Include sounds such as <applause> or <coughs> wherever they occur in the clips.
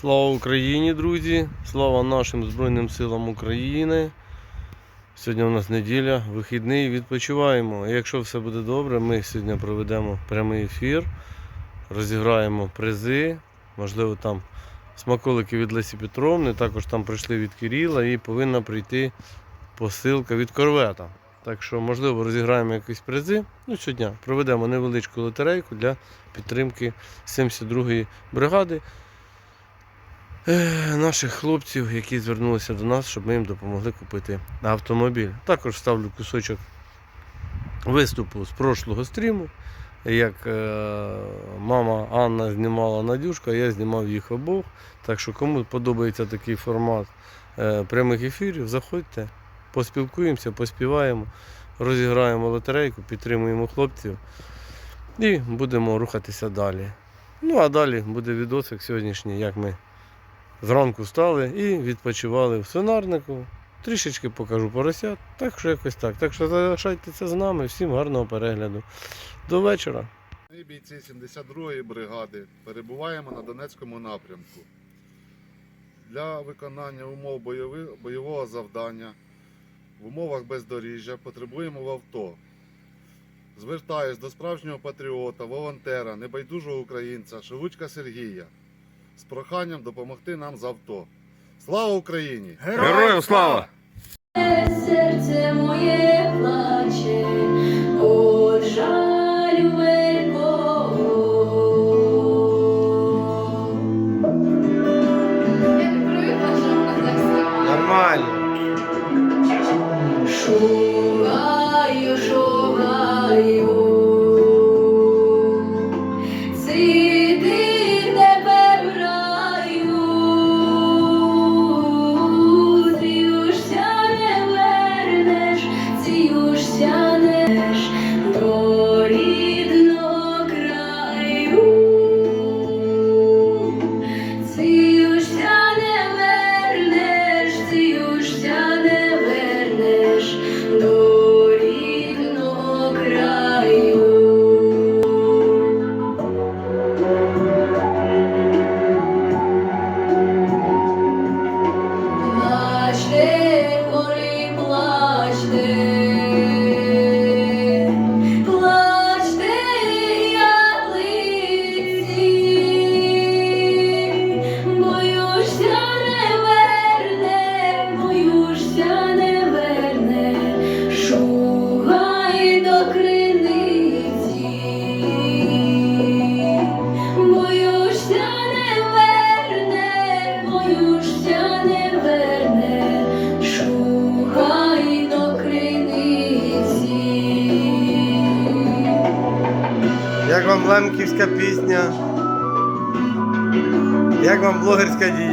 Слава Україні, друзі! Слава нашим Збройним силам України. Сьогодні у нас неділя, вихідний, відпочиваємо. Якщо все буде добре, ми сьогодні проведемо прямий ефір, розіграємо призи. Можливо, там смаколики від Лесі Петровни, також там прийшли від Кирила і повинна прийти посилка від корвета. Так що, можливо, розіграємо якісь призи. Ну, щодня проведемо невеличку лотерейку для підтримки 72-ї бригади наших хлопців, які звернулися до нас, щоб ми їм допомогли купити автомобіль. Також ставлю кусочок виступу з прошлого стріму. Як е, мама Анна знімала Надюшка, я знімав їх обох. Так що кому подобається такий формат е, прямих ефірів, заходьте, поспілкуємося, поспіваємо, розіграємо лотерейку, підтримуємо хлопців і будемо рухатися далі. Ну а далі буде відосик сьогоднішній, як ми зранку встали і відпочивали в свинарнику. Трішечки покажу поросят. Так що якось так. Так що залишайтеся з нами. Всім гарного перегляду. До вечора. Ми бійці 72-ї бригади перебуваємо на Донецькому напрямку. Для виконання умов бойового завдання в умовах бездоріжжя потребуємо в авто. Звертаюсь до справжнього патріота, волонтера, небайдужого українця Шелудька Сергія з проханням допомогти нам з авто. Слава Україні! Героям слава! Серце моє плаче,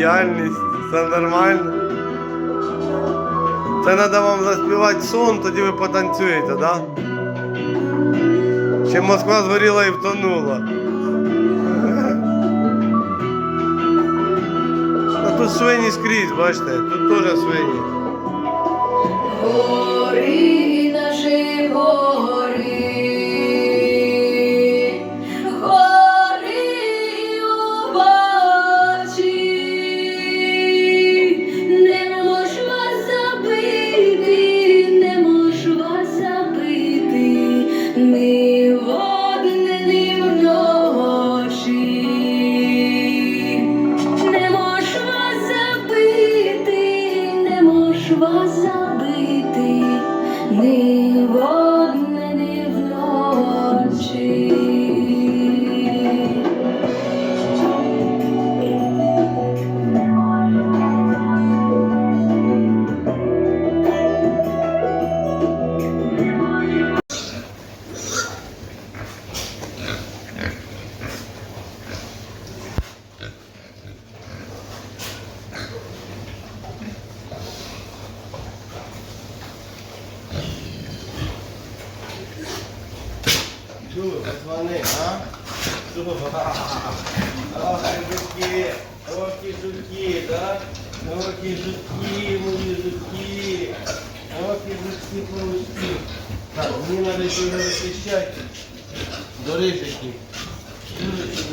діяльність? Все нормально? Це треба вам заспівати сон, тоді ви потанцюєте, так? Да? Чи Москва згоріла і втонула? А тут свині скрізь, бачите, тут теж свині. Гори наші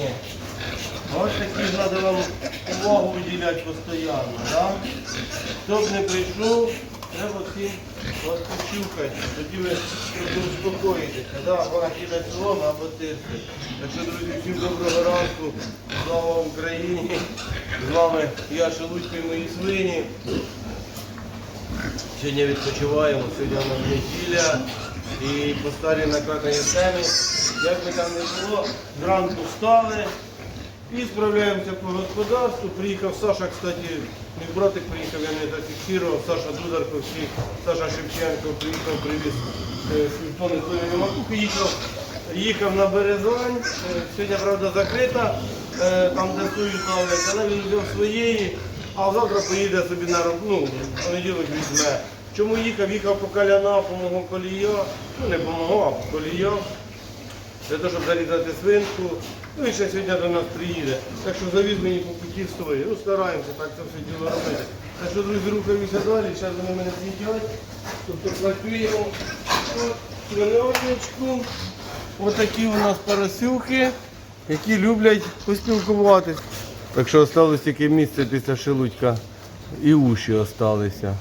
ні? Ось такі треба вам увагу виділяти постійно. Да? Хто б не прийшов, треба всім вас почухати. Тоді ви успокоїтеся. Да? Вона кидає соломи або тирси. Так що, друзі, всім доброго ранку. Слава Україні. З вами я Шелудько і мої свині. Сьогодні відпочиваємо, сьогодні у нас неділя і по старій накатаній темі. Як би там не було, зранку встали і справляємося по господарству. Приїхав Саша, кстати, мій братик приїхав, я не зафіксував, Саша Дударковський, Саша Шевченко приїхав, привіз е, тони соєвої макухи, їхав, їхав на Березань. Е, Сьогодні, правда, закрита, е, там де сою ставлять, але він взяв своєї, а завтра поїде собі на роботу, ну, понеділок візьме. Чому їхав? Їхав по каляна, по мого колія, ну не по мого, а по колія для того, щоб зарізати свинку. Ну і ще сьогодні до нас приїде. Так що завіз мені по путі стої. Ну стараємося так це все діло робити. Так що, друзі, рухаюся далі, зараз вони мене з'їдять. Тобто працюємо свиночку. Отакі у нас поросюхи, які люблять поспілкуватись. Так що залишилось тільки місце після шелудька і уші залишилися.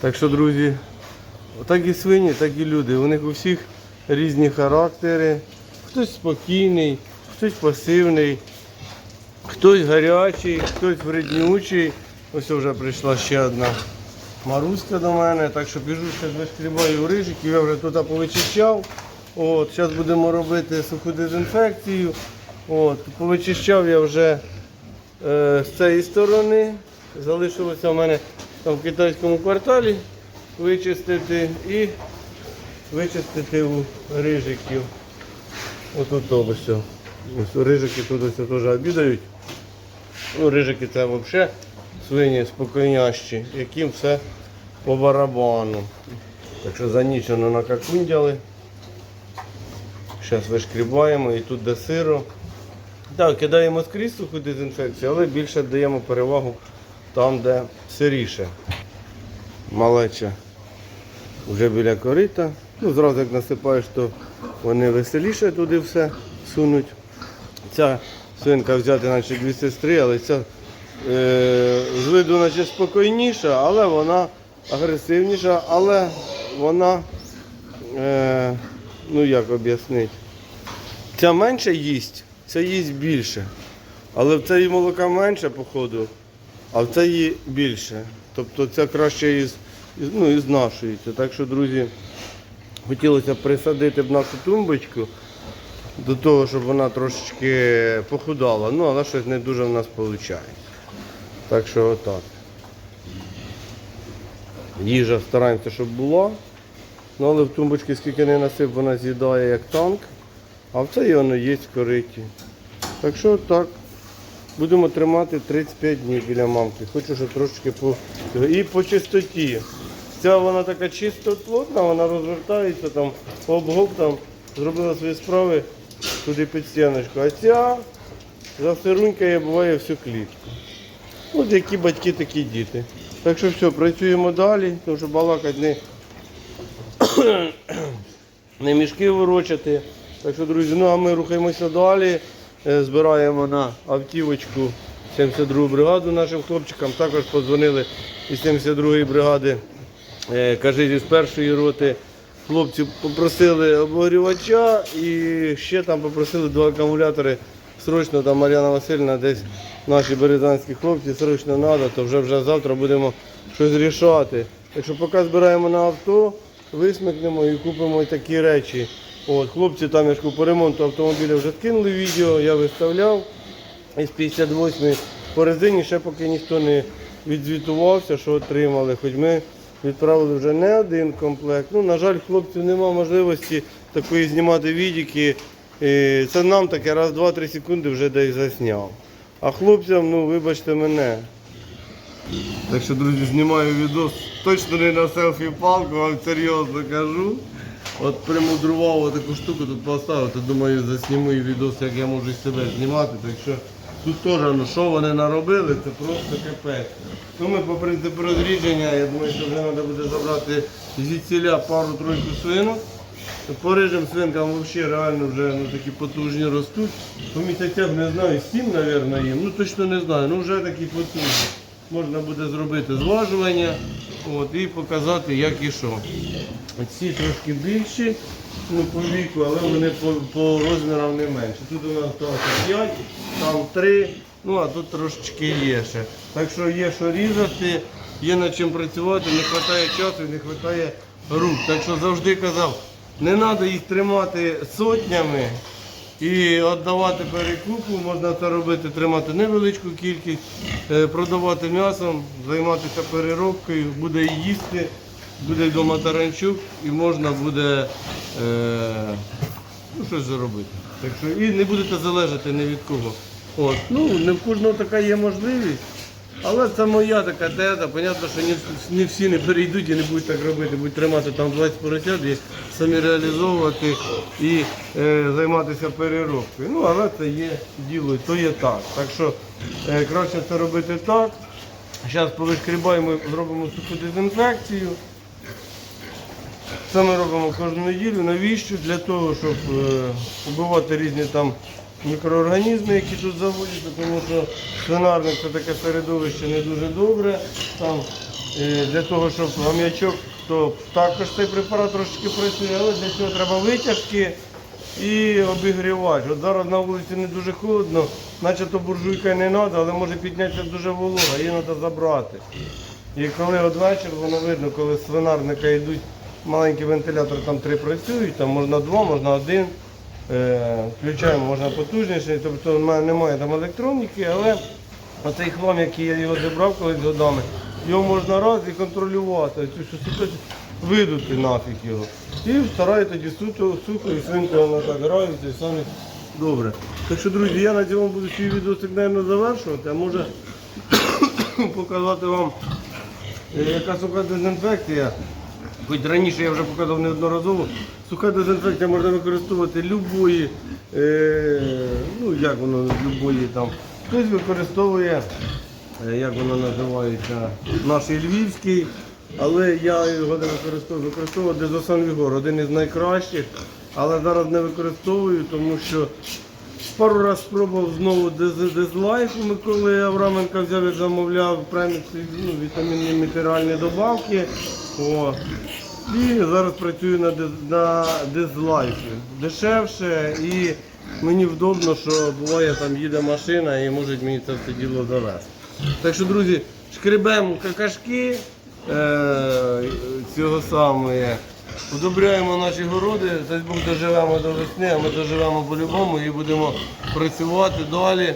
Так що, друзі, так і свині, так і люди. У них у всіх різні характери. Хтось спокійний, хтось пасивний, хтось гарячий, хтось вреднючий. Ось вже прийшла ще одна Маруська до мене, так що біжу ще вишкрібаю рижиків, я вже тут повичищав. От, зараз будемо робити суху дезінфекцію. От, повичищав я вже е, з цієї сторони. Залишилося в мене там в китайському кварталі вичистити і вичистити у рижиків. Отут ось. все. Ось рижики тут ось теж обідають. Ну, рижики це взагалі свині спокійнящі, яким все по барабану. Так що за ніч воно накакундяли. Зараз вишкрібаємо і тут де сиро. Так, кидаємо скрізь суху дезінфекцію, але більше даємо перевагу там, де сиріше. Малеча вже біля корита. Ну, зразу як насипаєш, то вони веселіше туди все сунуть. Ця свинка взяти наче дві сестри, але ця е, з виду наче спокійніша, але вона агресивніша, але вона, е, ну як об'яснити, ця менше їсть, ця їсть більше. Але в цієї молока менше, походу, а в цієї більше. Тобто ця краще із, із, ну, із. Так що, друзі, хотілося присадити б нашу тумбочку до того, щоб вона трошечки похудала. Ну, але щось не дуже в нас виходить. Так що отак. Їжа стараємося, щоб була. Ну, але в тумбочці скільки не насип, вона з'їдає як танк, а в цій воно є в кориті. Так що так. Будемо тримати 35 днів біля мамки. Хочу, щоб трошечки по. І по чистоті. Ця вона така чисто плотна, вона розвертається там, обгоп там, зробила свої справи туди під стіночку. А ця засирунькає буває всю клітку. От які батьки, такі діти. Так що все, працюємо далі, тому що балакати не, <coughs> не мішки ворочати. Так що, друзі, ну а ми рухаємося далі. Е, Збираємо на автівочку 72 бригаду нашим хлопчикам. Також подзвонили із 72-ї бригади, е, каже, з першої роти. Хлопці попросили обогрівача і ще там попросили два акумулятори. Срочно там Мар'яна Васильівна, десь наші березанські хлопці, срочно треба, то вже вже завтра будемо щось рішати. Так що поки збираємо на авто, висмикнемо і купимо такі речі. От, хлопці там я по ремонту автомобіля вже скинули відео, я виставляв. Із 58 по резині ще поки ніхто не відзвітувався, що отримали. Хоч ми відправили вже не один комплект. Ну, на жаль, хлопців немає можливості такої знімати відіки. Це нам таке раз, два-три секунди вже десь засняв. А хлопцям, ну вибачте мене. Так що, друзі, знімаю відос. Точно не на селфі-палку, вам серйозно кажу. От примудрував таку штуку тут поставив, думаю, засніму і відос, як я можу себе знімати. Так що тут теж, ну що вони наробили, це просто капець. Ну ми по принципу розрідження, я думаю, що вже треба буде забрати звідсіля пару-тройку свинок. По рижим свинкам взагалі реально вже ну, такі потужні ростуть. По місяцях не знаю, сім, мабуть, їм. Ну точно не знаю, ну вже такі потужні. Можна буде зробити зважування от, і показати, як і що. Ці трошки більші, ну по віку, але вони по, по розмірам не менші. Тут у нас трохи 5, там 3, ну а тут трошечки є ще. Так що є що різати, є над чим працювати, не вистачає часу і не вистачає рук. Так що завжди казав, не треба їх тримати сотнями і віддавати перекупу. Можна це робити, тримати невеличку кількість, е, продавати м'ясом, займатися переробкою, буде їсти, буде вдома таранчук і можна буде е, ну, щось заробити. Так що і не будете залежати ні від кого. От. Ну, не в кожного така є можливість. Але це моя така теза. Понятно, що не, всі не перейдуть і не будуть так робити, будуть тримати там 20 поросят і самі реалізовувати і е, займатися переробкою. Ну, але це є діло, то є так. Так що е, краще це робити так. Зараз повишкрібаємо, зробимо суху дезінфекцію. Це ми робимо кожну неділю. Навіщо? Для того, щоб е, убивати різні там мікроорганізми, які тут заводяться, тому що свинарник це таке середовище не дуже добре. Там, е, для того, щоб гам'ячок, то також цей препарат трошечки працює, але для цього треба витяжки і обігрівач. От зараз на вулиці не дуже холодно, начебто буржуйка не треба, але може піднятися дуже волога, її треба забрати. І коли от вечір, воно видно, коли з свинарника йдуть маленькі вентилятори, там три працюють, там можна два, можна один. Е, включаємо, можна потужніше, тобто немає там електроніки, але оцей хлам, який я його зібрав колись годами, його можна раз і контролювати, ситуацію, видути нафіг його. І стараю тоді суто, і свинка вона так грається і самі добре. Так що, друзі, я на цьому буду свій відосик, мабуть, завершувати, а може <coughs> показати вам, е, яка суха дезінфекція. Хоч раніше я вже показав неодноразово, суха дезінфекція можна використовувати любої, е, ну як воно, любої там. Хтось використовує, е, як воно називається, наш львівський, але я його не використовую. Використовую Дезосан Вігор, один із найкращих, але зараз не використовую, тому що Пару раз спробував знову дезлайф у Миколи Авраменка взяв, як замовляв премікс, ну, вітамінні мінеральні добавки. О. І зараз працюю на, на дезлайфі. Дешевше і мені вдобно, що буває там їде машина і можуть мені це все діло завести. Так що, друзі, шкребемо какашки е, цього самого. Удобряємо наші городи, дай Бог доживемо до весни, а ми доживемо по-любому і будемо працювати далі.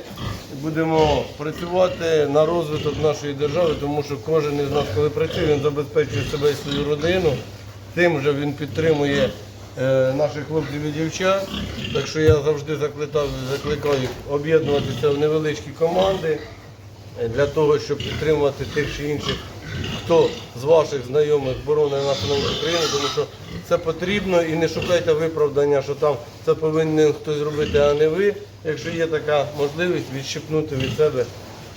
Будемо працювати на розвиток нашої держави, тому що кожен із нас, коли працює, він забезпечує себе і свою родину. Тим же він підтримує е, наших хлопців і дівчат. Так що я завжди закликав, закликаю об'єднуватися в невеличкі команди для того, щоб підтримувати тих чи інших, хто з ваших знайомих боронить нашу неньку країну, тому що це потрібно і не шукайте виправдання, що там це повинен хтось зробити, а не ви. Якщо є така можливість відщипнути від себе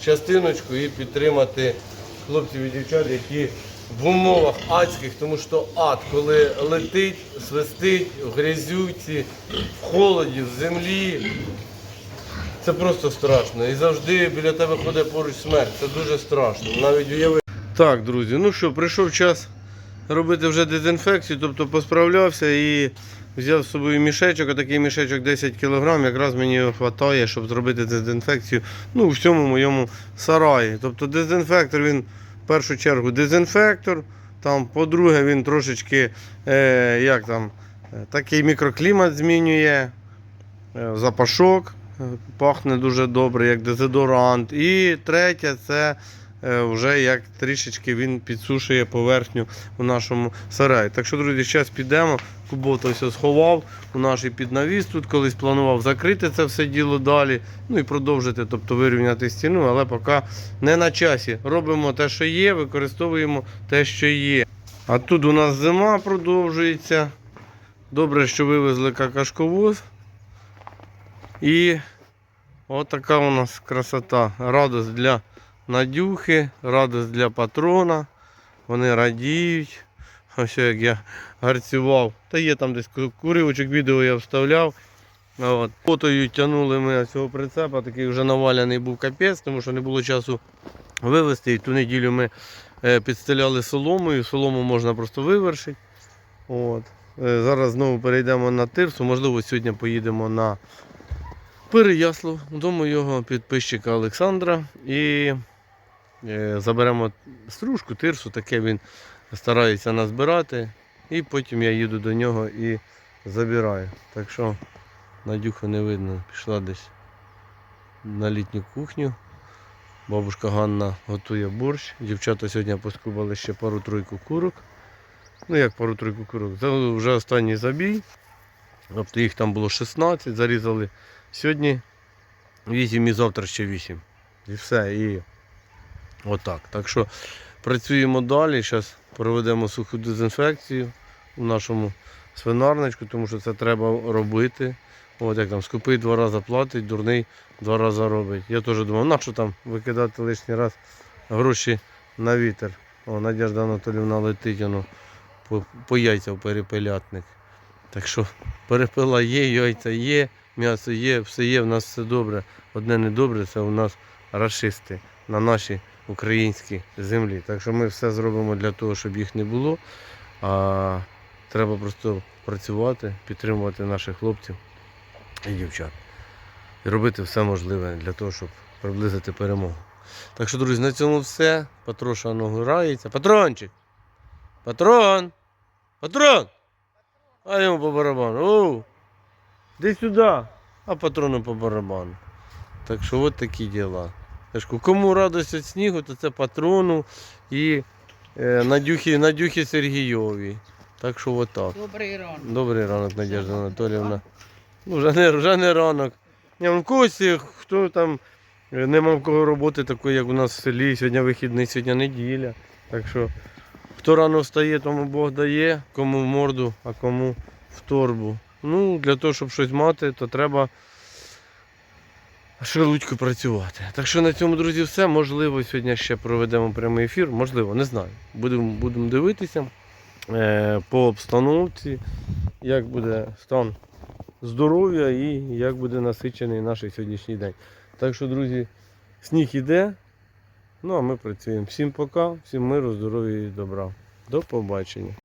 частиночку і підтримати хлопців і дівчат, які в умовах адських, тому що ад, коли летить, свистить, в грязюці, в холоді, в землі, це просто страшно. І завжди біля тебе ходить поруч смерть. Це дуже страшно. Навіть уяви. Так, друзі, ну що, прийшов час робити вже дезінфекцію, тобто посправлявся і взяв з собою мішечок, отакий мішечок 10 кг, якраз мені його вистачає, щоб зробити дезінфекцію ну, у всьому моєму сараї. Тобто дезінфектор він в першу чергу дезінфектор, там, по-друге, він трошечки е, як там, е, такий мікроклімат змінює, е, запашок. е, Пахне дуже добре, як дезодорант. І третє це вже як трішечки він підсушує поверхню у нашому сараї. Так що, друзі, зараз підемо. Кубов то все сховав у наш піднавіс. Тут колись планував закрити це все діло далі. Ну і продовжити, тобто вирівняти стіну, але поки не на часі. Робимо те, що є, використовуємо те, що є. А тут у нас зима продовжується. Добре, що вивезли какашковоз. І отака у нас красота. Радость для Надюхи, радость для патрона. Вони радіють. Ось як я гарцював. Та є там десь куривочок відео я вставляв. От. Фотою тягнули ми цього прицепа, такий вже наваляний був капець, тому що не було часу вивезти. І ту неділю ми е, підстеляли соломою, солому можна просто вивершити. От. Е, Зараз знову перейдемо на тирсу. Можливо, сьогодні поїдемо на Переяслав до моєго підписчика Олександра і заберемо стружку, тирсу, таке він старається назбирати. І потім я їду до нього і забираю. Так що Надюха не видно, пішла десь на літню кухню. Бабушка Ганна готує борщ. Дівчата сьогодні поскубали ще пару-тройку курок. Ну як пару-тройку курок? Це вже останній забій. Тобто їх там було 16, зарізали сьогодні 8 і завтра ще 8. І все. І отак. Так що працюємо далі. Зараз проведемо суху дезінфекцію у нашому свинарничку, тому що це треба робити. От як там скупий два рази платить, дурний два рази робить. Я теж думав, на що там викидати лишній раз гроші на вітер. О, Надежда Анатолівна летить воно по, по яйця в перепелятник. Так що перепила є, яйця є, м'ясо є, все є, в нас все добре. Одне не добре, це у нас рашисти на нашій українській землі. Так що ми все зробимо для того, щоб їх не було. А треба просто працювати, підтримувати наших хлопців і дівчат. І робити все можливе для того, щоб приблизити перемогу. Так що, друзі, на цьому все. Патроша ногу грається. Патрончик! Патрон! Патрон! А йому по барабану. Оу! Іди сюди! А патрону по барабану. Так що от такі діла. Кому радость від снігу, то це патрону і е, Надюхі, Надюхі Сергійові. Так що отак. Добрий ранок. Добрий ранок, Надежда Анатоліївна. Ну, вже не, вже не ранок. Ні, ну, в когось, хто там е, не мав кого роботи такої, як у нас в селі. Сьогодні вихідний, сьогодні неділя. Так що хто рано встає, тому Бог дає, кому в морду, а кому в торбу. Ну, для того, щоб щось мати, то треба шелудько працювати. Так що на цьому, друзі, все. Можливо, сьогодні ще проведемо прямий ефір. Можливо, не знаю. Будемо будемо дивитися е, по обстановці, як буде стан здоров'я і як буде насичений наш сьогоднішній день. Так що, друзі, сніг іде. Ну а ми працюємо. Всім пока, всім миру, здоров'я і добра. До побачення.